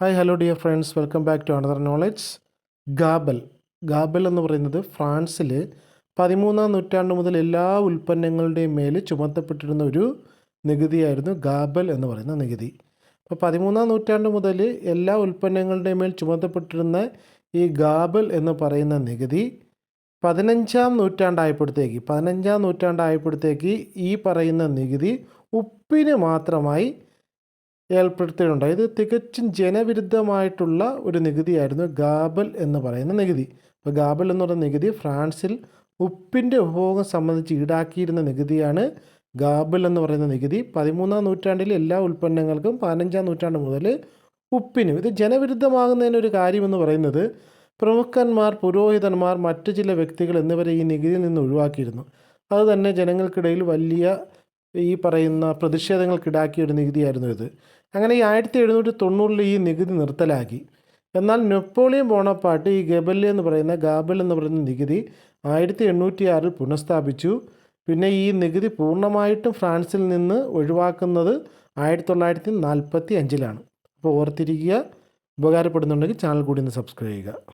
Hi hello dear friends welcome back to another knowledge ഗാബൽ ഗാബൽ എന്ന് പറയുന്നത് ഫ്രാൻസിൽ പതിമൂന്നാം നൂറ്റാണ്ട് മുതൽ എല്ലാ ഉൽപ്പന്നങ്ങളുടെയും മേൽ ചുമത്തപ്പെട്ടിരുന്ന ഒരു നികുതിയായിരുന്നു ഗാബൽ എന്ന് പറയുന്ന നികുതി. അപ്പോൾ പതിമൂന്നാം നൂറ്റാണ്ട് മുതൽ എല്ലാ ഉൽപ്പന്നങ്ങളുടെയും മേൽ ചുമത്തപ്പെട്ടിരുന്ന ഈ ഗാബൽ എന്ന് പറയുന്ന നികുതി പതിനഞ്ചാം നൂറ്റാണ്ടായപ്പോഴത്തേക്ക് പതിനഞ്ചാം നൂറ്റാണ്ടായപ്പോഴത്തേക്ക് ഈ പറയുന്ന നികുതി ഉപ്പിന് മാത്രമായി ഏർപ്പെടുത്തിയിട്ടുണ്ട്. ഇത് തികച്ചും ജനവിരുദ്ധമായിട്ടുള്ള ഒരു നികുതിയായിരുന്നു ഗാബൽ എന്ന് പറയുന്ന നികുതി. അപ്പോൾ ഗാബൽ എന്ന് പറയുന്ന നികുതി ഫ്രാൻസിൽ ഉപ്പിന്റെ ഉപഭോഗം സംബന്ധിച്ച് ഈടാക്കിയിരുന്ന നികുതിയാണ് ഗാബൽ എന്ന് പറയുന്ന നികുതി. പതിമൂന്നാം നൂറ്റാണ്ടിൽ എല്ലാ ഉൽപ്പന്നങ്ങൾക്കും പതിനഞ്ചാം നൂറ്റാണ്ട് മുതൽ ഉപ്പിനും ഇത് ജനവിരുദ്ധമാകുന്നതിനൊരു കാര്യമെന്ന് പറയുന്നത് പ്രമുഖന്മാർ പുരോഹിതന്മാർ മറ്റു ചില വ്യക്തികൾ എന്നിവരെ ഈ നികുതിയിൽ നിന്ന് ഒഴിവാക്കിയിരുന്നു. അത് തന്നെ ജനങ്ങൾക്കിടയിൽ വലിയ ഈ പറയുന്ന പ്രതിഷേധങ്ങൾക്കിടാക്കിയ ഒരു നികുതിയായിരുന്നു ഇത്. അങ്ങനെ ഈ ആയിരത്തി എഴുന്നൂറ്റി തൊണ്ണൂറിൽ ഈ നികുതി നിർത്തലാക്കി. എന്നാൽ നെപ്പോളിയൻ ബോണപ്പാട്ട് ഈ ഗബൽ എന്ന് പറയുന്ന ഗാബൽ എന്ന് പറയുന്ന നികുതി ആയിരത്തി എണ്ണൂറ്റി ആറിൽ പുനഃസ്ഥാപിച്ചു. പിന്നെ ഈ നികുതി പൂർണമായിട്ടും ഫ്രാൻസിൽ നിന്ന് ഒഴിവാക്കുന്നത് ആയിരത്തി തൊള്ളായിരത്തി നാൽപ്പത്തി അഞ്ചിലാണ് അപ്പോൾ ഓർത്തിരിക്കുക. ഉപകാരപ്പെടുന്നുണ്ടെങ്കിൽ ചാനൽ കൂടി ഒന്ന് സബ്സ്ക്രൈബ് ചെയ്യുക.